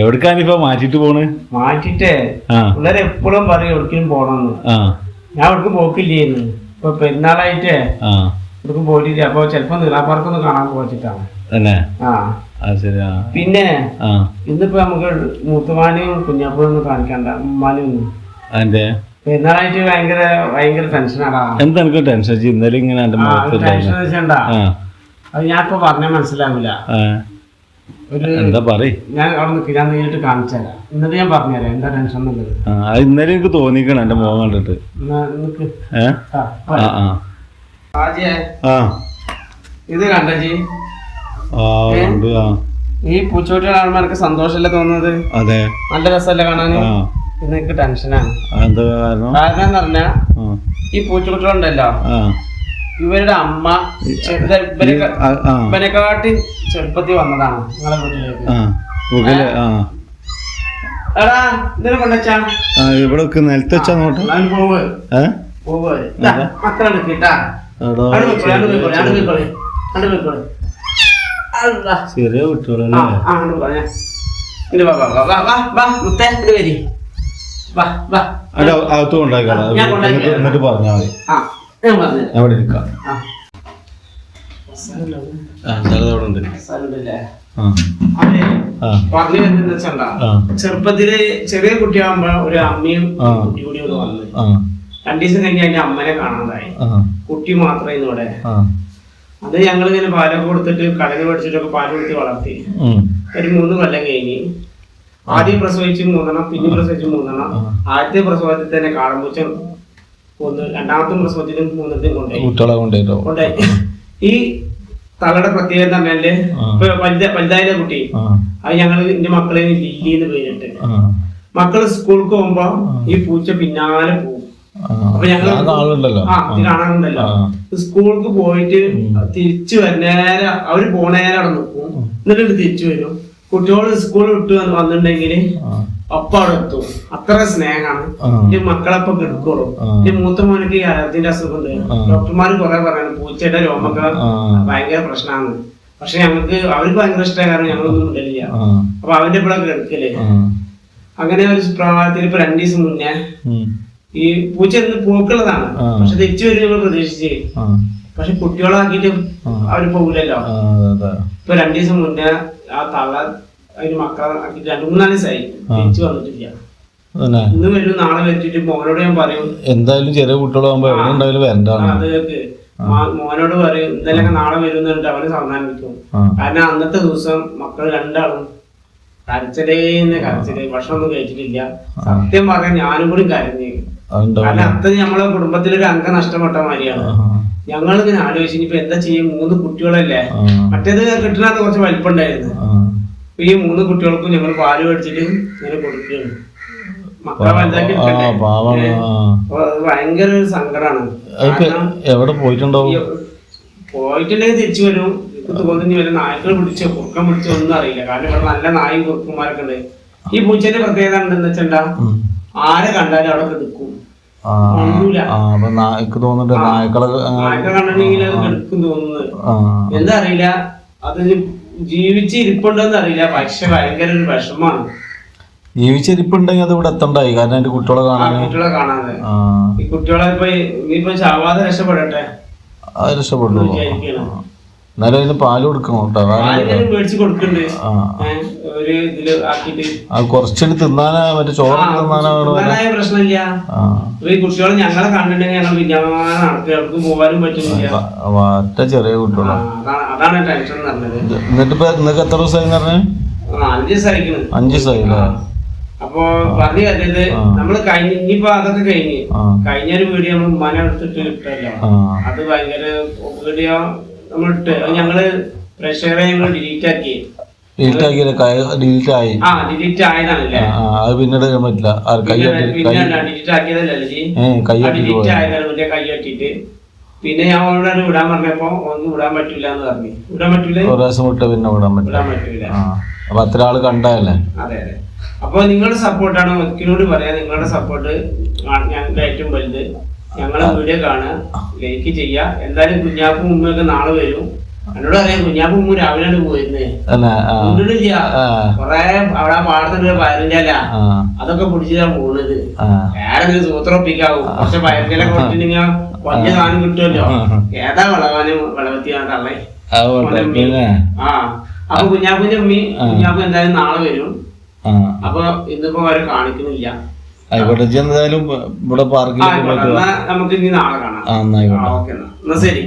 എവിടേക്കാനിപ്പോ മാറ്റിട്ട് പോണ്? മാറ്റിട്ടേ പിള്ളേർ എപ്പോഴും പറയും എവിടേക്കും പോണെന്ന്. ഞാൻ എവിടേക്കും പോക്കില്ലേന്ന്. ഇപ്പൊ പെരുന്നാളായിട്ടേ എവിടേക്കും പോയിട്ടില്ല. അപ്പൊ ചെലപ്പോ നീളാപ്പാർക്കൊന്ന് കാണാൻ പോച്ചിട്ടാണ് പിന്നെ ഇന്നിപ്പോ നമുക്ക് മൂത്തുമാനെയും കുഞ്ഞാപ്പൂരൊന്നും കാണിക്കണ്ട. ഉമ്മാനും ഒന്നും. അതിന്റെ പെരുന്നാളായിട്ട് ഭയങ്കര ഭയങ്കര ടെൻഷനാടാ. എന്താ ടെൻഷൻ? ഇന്നലെ ഇങ്ങനെ ടെൻഷൻ വെച്ചണ്ട. അത് ഞാൻ ഇപ്പൊ പറഞ്ഞാൽ മനസ്സിലാവില്ല എന്താ പറയ്? ഞാൻ അവിടെ ഞാൻ നേരിട്ട് കാണിച്ചു തരാം എന്നിട്ട് ഞാൻ പറഞ്ഞുതരാം എന്താ ടെൻഷൻ എന്നുള്ളത് ഇന്നലെ എനിക്ക് തോന്നിക്കണം എന്റെ മുഖം കണ്ടിട്ട്. ഇത് കണ്ടജി ഈ പൂച്ചോട്ടികൾ കാണുമ്പോൾ എനിക്ക് സന്തോഷമല്ലേ തോന്നുന്നത്? അതെ. നല്ല രസമല്ലേ കാണാൻ ആ. നിനക്ക് എനിക്ക് ടെൻഷനാണ് എന്താ കാരണം? കാരണം എന്ന് പറഞ്ഞാ ഈ പൂച്ചക്കുട്ടികളുണ്ടല്ലോ ആ. ഇവരുടെ അമ്മ ഇവനെക്കാട്ടി ചെറുപ്പത്തിൽ വന്നതാണ് നിങ്ങളെ വീട്ടിലേക്ക്. എടാ ഇതിനെ കൊണ്ടുവച്ചാ? ആ ഇവിടെ നിലത്ത് വെച്ചാ നോട്ടെ മക്കളെ കേട്ടാ. ചെറിയ കുട്ടികളല്ലേ? എന്നിട്ട് എന്നിട്ട് പറഞ്ഞാൽ മതി. അവിടെ പറഞ്ഞു വരുന്നത് വെച്ചാ ആ. ചെറുപ്പത്തിൽ ചെറിയ കുട്ടിയാകുമ്പോ ഒരു അമ്മയും കുട്ടി കൂടി വന്നത് ആ. രണ്ടു ദിവസം കഴിഞ്ഞ് അതിന്റെ അമ്മനെ കാണാതായി. കുട്ടി മാത്രമേ ഇവിടെ. ആ. അത് ഞങ്ങൾ ഇങ്ങനെ പാലൊക്കെ കൊടുത്തിട്ട് കടലിൽ പഠിച്ചിട്ടൊക്കെ പാൽ കൊടുത്ത് വളർത്തി. ഒരു മൂന്ന് കൊല്ലം കഴിഞ്ഞ്. ആദ്യം പ്രസവിച്ച് മൂന്നെണ്ണം പിന്നെ പ്രസവിച്ച് മൂന്നെണ്ണം. ആദ്യത്തെ പ്രസവത്തിൽ തന്നെ കാടമ്പൂച്ച കൊന്ന് രണ്ടാമത്തെ പ്രസവത്തിലും മൂന്നെണ്ണത്തിൽ കൊണ്ടുപോയി. കൊണ്ടുപോയി ഈ തലയുടെ പ്രത്യേകത പറഞ്ഞാൽ. വലുതായ കുട്ടി. അത് ഞങ്ങൾ എന്റെ മക്കളെ ലില്ലി എന്ന് പേരിട്ട് മക്കൾ സ്കൂൾക്ക് പോകുമ്പോ ഈ പൂച്ച പിന്നാലെ പോകും. അപ്പൊ ഞങ്ങൾ ആ കാണാറുണ്ടല്ലോ. സ്കൂൾക്ക് പോയിട്ട് തിരിച്ചു വരുന്നേരം അവർ പോണേരം അവിടെ നിൽക്കും. എന്നിട്ട് തിരിച്ചു വരും. കുട്ടികൾ സ്കൂൾ വിട്ട് വന്ന് വന്നിട്ടുണ്ടെങ്കിൽ ഒപ്പം അവിടെ എത്തും. അത്ര സ്നേഹമാണ്. എന്റെ മക്കളപ്പം കിടക്കുള്ളൂ. എന്റെ മൂത്ത മോനക്ക് ഈ അലർജിന്റെ അസുഖം ഉണ്ട് ഡോക്ടർമാർ കുറെ പറയാണ് പൂച്ചയുടെ രോമൊക്കെ ഭയങ്കര പ്രശ്നമാണ്. പക്ഷെ ഞങ്ങൾക്ക് അവർക്ക് ഭയങ്കര ഇഷ്ടമായ കാരണം ഞങ്ങളൊന്നും ഉണ്ടല്ല ആ. അപ്പൊ അവന്റെ ഇവിടെ കിടക്കൽ. അങ്ങനെ ഒരു പ്രായത്തിൽ ഇപ്പൊ രണ്ടു ദിവസം മുന്നേ ഈ പൂച്ച ഇന്ന് പോക്കുള്ളതാണ് പക്ഷെ തിരിച്ചു വരും ഞങ്ങൾ പ്രതീക്ഷിച്ച് പക്ഷെ കുട്ടികളാക്കിട്ട്. അവർ പോകില്ലല്ലോ ഇപ്പൊ രണ്ടു ദിവസം മുന്നേ ആ തള്ള അതിന് മക്കളെ ആക്കിട്ട് രണ്ടു മൂന്നാൽ ദിവസമായി. തിരിച്ചു വന്നിട്ടില്ല. ഇന്ന് വരും നാളെ വെച്ചിട്ട് മോനോട് ഞാൻ പറയും. എന്തായാലും ചെറിയ കുട്ടികളാകുമ്പോ എവിടെ ഉണ്ടായാലും ആ, വരണ്ടാണ് അത് മോനോട് പറയും ഇന്നലെ നാളെ വരും അവന് സമാധാനിപ്പിക്കും. ആ. കാരണം അന്നത്തെ ദിവസം മക്കൾ രണ്ടാളും കരച്ചിലേന്ന് കരച്ചിൽ. ഭക്ഷണമൊന്നും കഴിച്ചിട്ടില്ല. സത്യം പറയാൻ ഞാനും കൂടി കരഞ്ഞു. കാരണം അത്ര നമ്മളെ കുടുംബത്തിലൊരു അംഗം നഷ്ടപ്പെട്ട മാതിരിയാണ് ഇങ്ങനെ ആലോചിച്ച് ഇനിയിപ്പോ എന്താ ചെയ്യും? മൂന്ന് കുട്ടികളല്ലേ? മറ്റേത് കിട്ടണത് കുറച്ച് വലിപ്പുണ്ടായിരുന്നു. ഈ മൂന്ന് കുട്ടികൾക്കും ഞങ്ങൾ പാൽ മേടിച്ചിട്ട് ഇങ്ങനെ കൊടുക്കുകയാണ്. ഭയങ്കര ഒരു സങ്കടമാണ് എവിടെ പോയിട്ടുണ്ടാവും? പോയിട്ടുണ്ടെങ്കിൽ തിരിച്ചു വരും. തോന്നുന്നു വല്ല നായ്ക്കൾ പിടിച്ചോ കുറുക്കം പിടിച്ചോ ഒന്നും അറിയില്ല. കാരണം ഇവിടെ നല്ല നായും കുറുക്കന്മാരൊക്കെ ഉണ്ട്. ഈ പൂച്ചേന്റെ പ്രത്യേകത എന്താ? വെച്ചാ ആരെ കണ്ടാലും അവിടെ. ആ അപ്പൊ നായ്ക്ക് തോന്നുന്നുണ്ട് നായ്ക്കളെ എന്താ അറിയില്ല അത് ജീവിച്ച് ഇരിപ്പുണ്ടോന്ന് അറിയില്ല പക്ഷെ ഭയങ്കര ഒരു വിഷമാണ് ജീവിച്ചിരിപ്പുണ്ടെങ്കിൽ അത് ഇവിടെ എത്തണ്ടായി? കാരണം എന്റെ കുട്ടികളെ കാണാൻ കുട്ടികളെ കാണാതെ. കുട്ടികളെ ഇപ്പൊ ഇനിയിപ്പോ ചാവാതെ രക്ഷപ്പെടട്ടെ? രക്ഷപ്പെടുന്നു എന്നാലും അതിന് പാൽ കൊടുക്കണം കേട്ടോ. ആ. അത് കുറച്ചിട്ട് തിന്നാനാ മറ്റേ ചോറ് തിന്നാനാ തിന്നാനാണ് പ്രശ്നമില്ല. ഞങ്ങളെ കണ്ടിട്ടുണ്ടെങ്കിൽ ഞങ്ങൾ പോകാനും പറ്റുന്നില്ല. ഒറ്റ ചെറിയ കുട്ടികളാണ് അതാണ് ടെൻഷൻ എന്ന് പറഞ്ഞത്. എന്നിട്ട് ഇപ്പൊ നിങ്ങൾക്ക് എത്ര ദിവസമായി പറഞ്ഞു? അഞ്ചു അഞ്ച് ദിവസം അഞ്ച് ദിവസമായി അല്ലേ അപ്പൊ പറഞ്ഞു ആ. നമ്മൾ കഴിഞ്ഞ ഇനിയിപ്പോ അതൊക്കെ കഴിഞ്ഞ്. കഴിഞ്ഞൊരു വീഡിയോ നമ്മൾ എടുത്തിട്ട് ഇട്ടല്ലോ. അത് ഭയങ്കര വീഡിയോ നമ്മൾ ഇട്ട് അത് ഞങ്ങൾ ഞങ്ങൾ ഡിലീറ്റ് ആക്കി ഡിലീറ്റ് ആക്കിയില്ല? ഡിലീറ്റ് ആയി. ആ ഡിലീറ്റ് ആയതാണല്ലേ? ആ അത് പിന്നീട് പറ്റില്ല. ആ, കൈ ഡിലീറ്റ് ആക്കിയതല്ലേ ജി കൈ ഡിലീറ്റ് പോയി ആയതാണ് മറ്റേ കൈ കെട്ടിട്ട് പിന്നെ ഞാൻ അവളോട് വിടാൻ പറഞ്ഞപ്പോ ഒന്നും വിടാൻ പറ്റൂല എന്ന് പറഞ്ഞു. വിടാൻ പറ്റൂല? ഒരു ദിവസം വിട്ട് പിന്നെ വിടാൻ പറ്റില്ല. വിടാൻ പറ്റൂല. ആ അപ്പൊ അത്ര ആൾ കണ്ടതല്ലേ അതെ അതെ. അപ്പൊ നിങ്ങളുടെ സപ്പോർട്ടാണ് ഒരിക്കലോട് പറയാം നിങ്ങളുടെ സപ്പോർട്ട് ഞങ്ങളുടെ ഏറ്റവും വലുത്. ഞങ്ങളെ വീഡിയോ കാണുക. ലൈക്ക് ചെയ്യാ. എന്തായാലും കുഞ്ഞാപ്പും ഉമ്മയൊക്കെ നാളെ വരും. എന്നോട് അറിയാം മുമ്പ് രാവിലെ പോയിരുന്നേ. കൊണ്ടിട്ടില്ല കൊറേ അവിടെ പാടത്തിന്റെ പയറിഞ്ചല അതൊക്കെ പിടിച്ചാ പോണത്. വേറെ ഒരു ഒപ്പിക്കാവും. പക്ഷെ പയറിഞ്ചല കൊടുത്തിട്ടുണ്ടെങ്കിൽ വലിയ സാധനം കിട്ടുമല്ലോ. ഏതാ വിളവാനും വിളവെത്തിയാണ് തള്ളേ ആ അപ്പൊ കുഞ്ഞാപ്പൂന്റെ ഉമ്മി കുഞ്ഞാപ്പ് എന്തായാലും നാളെ വരും. അപ്പൊ ഇന്നിപ്പോ അവരെ കാണിക്കുന്നില്ല. ആയിക്കോട്ടെ ജി എന്തായാലും ഇവിടെ പാർക്കിലേക്ക് പോയിട്ട് നമുക്ക് ഇനി നാളെ കാണാം. ആ എന്നായിക്കോട്ടെ എന്നാ. ശരി.